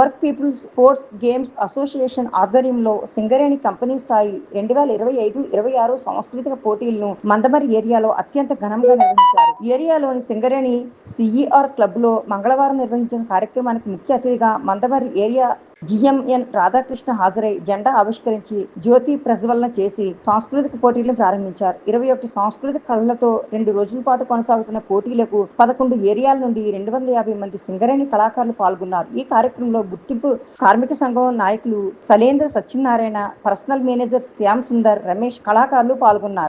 Work people sports games association ఆధ్వర్యంలో Singareni company స్థాయి రెండు వేల ఇరవై ఐదు ఇరవై ఆరు సాంస్కృతిక పోటీలను మందమరి ఏరియాలో అత్యంత ఘనంగా నిర్వహించారు. ఏరియాలోని సింగరేణి సిఈఆర్ క్లబ్లో మంగళవారం నిర్వహించిన కార్యక్రమానికి ముఖ్య అతిథిగా మందమరి ఏరియా జిఎంఎన్ రాధాకృష్ణ హాజరై జెండా ఆవిష్కరించి జ్యోతి ప్రజ్వలన చేసి సాంస్కృతిక పోటీలను ప్రారంభించారు. ఇరవై ఒకటి సాంస్కృతిక కళలతో రెండు రోజుల పాటు కొనసాగుతున్న పోటీలకు పదకొండు ఏరియాల నుండి రెండు వందల యాభై మంది సింగరేణి కళాకారులు పాల్గొన్నారు. ఈ కార్యక్రమంలో గుర్తింపు కార్మిక సంఘం నాయకులు సలేంద్ర సత్యనారాయణ పర్సనల్ మేనేజర్ శ్యామ్ సుందర్ రమేష్ కళాకారులు పాల్గొన్నారు.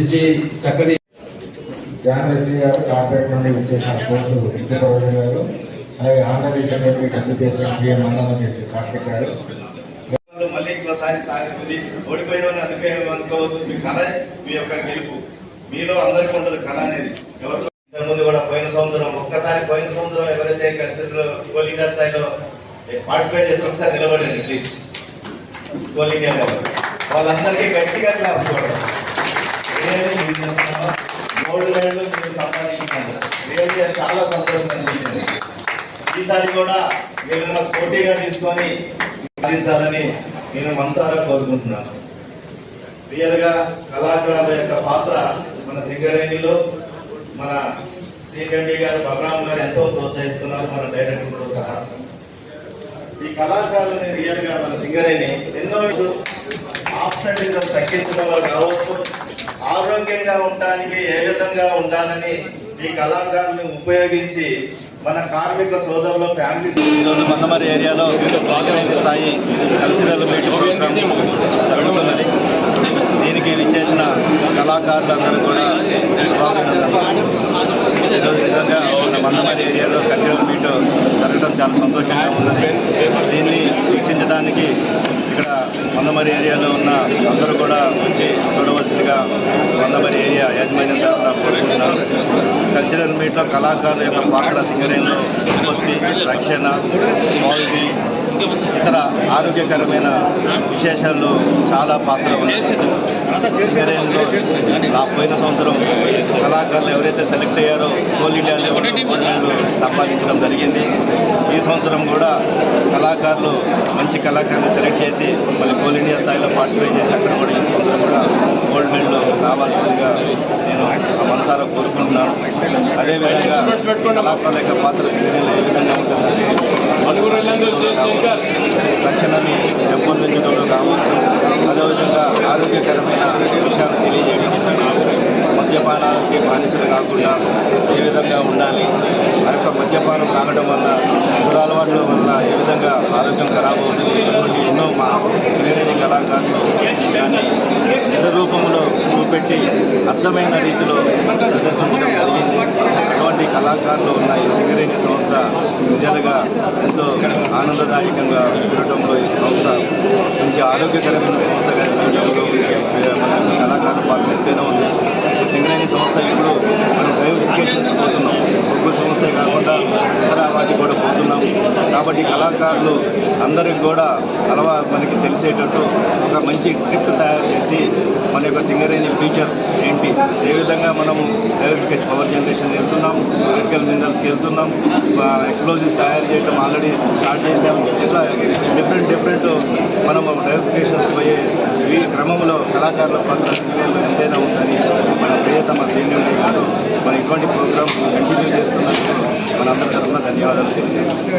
ఉద్దేశించి చక్కటి జానశ్రీ గారు కార్పొరేట్ నుండి వచ్చేసిన గారు అలాగే ఆంధ్రప్రదేశ్ పిఎం మందనం గారు. మళ్ళీ ఇంకోసారి సాధించింది ఓడిపోయిన అందుకే అనుకోవద్దు మీ కళ మీ యొక్క గెలుపు. మీలో అందరికీ ఉంటుంది కళ అనేది. ఎవరు ముందు కూడా పోయిన సంవత్సరం ఒక్కసారి పోయిన సంవత్సరం ఎవరైతే కల్చర్ ఇండియా స్థాయిలో పార్టిసిపేట్ చేసిన ఒకసారి నిలబడండి ప్లీజ్ గోల్ ఇండియా వాళ్ళందరికీ గట్టిగా చూడండి గోల్డ్ మెడల్ మీరు సంపాదించారు రియల్గా చాలా సంతోషం అనిపించింది ఈసారి కూడా మీరు పోటీగా తీసుకొని సాధించాలని నేను మనసారా కోరుకుంటున్నాను రియల్గా కళాకారుల యొక్క పాత్ర మన సింగరేణిలో మన శ్రీకండి గారు బలరాం గారు ఎంతో ప్రోత్సహిస్తున్నారు మన డైరెక్టర్తో సహా ఈ కళాకారులని రియల్గా మన సింగరేణి ఎన్నో ఆబ్సెంటిజం తగ్గించడంలో కావచ్చు. ఆరోగ్యంగా ఉండటానికి ఏ విధంగా ఉండాలని ఈ కళాకారుని ఉపయోగించి మన కార్మిక సోదరుల ఫ్యామిలీస్ ఈరోజు మందమరి ఏరియాలో సింగరేణి స్థాయి కల్చరల్ మీట్ ప్రోగ్రామ్ జరుగుతున్నది. దీనికి విచ్చేసిన కళాకారులందరూ కూడా. ఈరోజు నిజంగా మన మందమరి ఏరియాలో కల్చరల్ మీట్ జరగడం చాలా సంతోషంగా ఉన్నది. దీన్ని వీక్షించడానికి మందమరి ఏరియాలో ఉన్న అందరూ కూడా వచ్చి చూడవలసిందిగా మందమరి ఏరియా యాజమాన్యం తరఫున కోరుకుంటున్నారు కల్చరల్ మీట్లో కళాకారుల యొక్క పాత్ర సింగరేణిలో ఉత్పత్తి రక్షణ క్వాలిటీ ఇతర ఆరోగ్యకరమైన విశేషాల్లో చాలా పాత్ర ఉన్నాయి సింగరేణిలో నా పోయిన సంవత్సరం కళాకారులు ఎవరైతే సెలెక్ట్ అయ్యారో కోల్ ఇండియా లెవెల్ సంపాదించడం జరిగింది. ఈ సంవత్సరం కూడా కళాకారులు మంచి కళాకారులు సెలెక్ట్ చేసి మళ్ళీ కోల్ ఇండియా స్థాయిలో పార్టిసిపేట్ చేసి అక్కడ కూడా ఈ సంవత్సరం కూడా గోల్డ్ మెడల్ రావాల్సిందిగా నేను ఆ మనసారా కోరుకుంటున్నాను. అదేవిధంగా కళాకారుల యొక్క పాత్ర సింగరేణిలో ఏ విధంగా ఉంటుందంటే రక్షణని పెంపొందించడంలో కావచ్చు అదేవిధంగా ఆరోగ్యకరమైన విషయాలు తెలియజేయడం మద్యపానానికి బానిసలు కాకుండా ఏ విధంగా ఉండాలి ఆ యొక్క మద్యపానం తాగడం వల్ల దురలవాట్ల వల్ల ఏ విధంగా ఆరోగ్యం ఖరాబ్ అవుతుంది ఇటువంటి ఎన్నో మా సింగరేణి కళాకారులు కానీ నిజ రూపంలో చూపెట్టి అర్థమైన రీతిలో ప్రదర్శించడం జరిగింది. అటువంటి కళాకారులు ఉన్న ఈ సింగరేణి సంస్థ నిజాలుగా ఎంతో ఆనందదాయకంగా ఉండటంలో ఈ సంస్థ మంచి ఆరోగ్యకరమైన కాకుండా ఇతర వాటికి కూడా పోతున్నాం కాబట్టి కళాకారులు అందరికి కూడా అలవా మనకి తెలిసేటట్టు ఒక మంచి స్క్రిప్ట్ తయారు చేసి మన యొక్క సింగరేణి ఫ్యూచర్ ఏంటి? ఏ విధంగా మనము ఎలక్ట్రికల్ పవర్ జనరేషన్ వెళ్తున్నాం ఎలక్ట్రికల్ మినరల్స్కి వెళ్తున్నాం ఎక్స్ప్లోజివ్స్ తయారు చేయడం ఆల్రెడీ స్టార్ట్ చేసాం ఇట్లా డిఫరెంట్ డిఫరెంట్ మనము డైరెక్టేషన్స్ పోయే ఈ క్రమంలో కళాకారుల పట్ల సింగరేణిలో ఎంతైనా ఉందని మన ప్రియతమ సీనియర్ గారు మన ఇటువంటి ప్రోగ్రామ్ కంటిన్యూ చేస్తున్నారు. మనందరికీ ధన్యవాదాలు తెలియజేస్తాం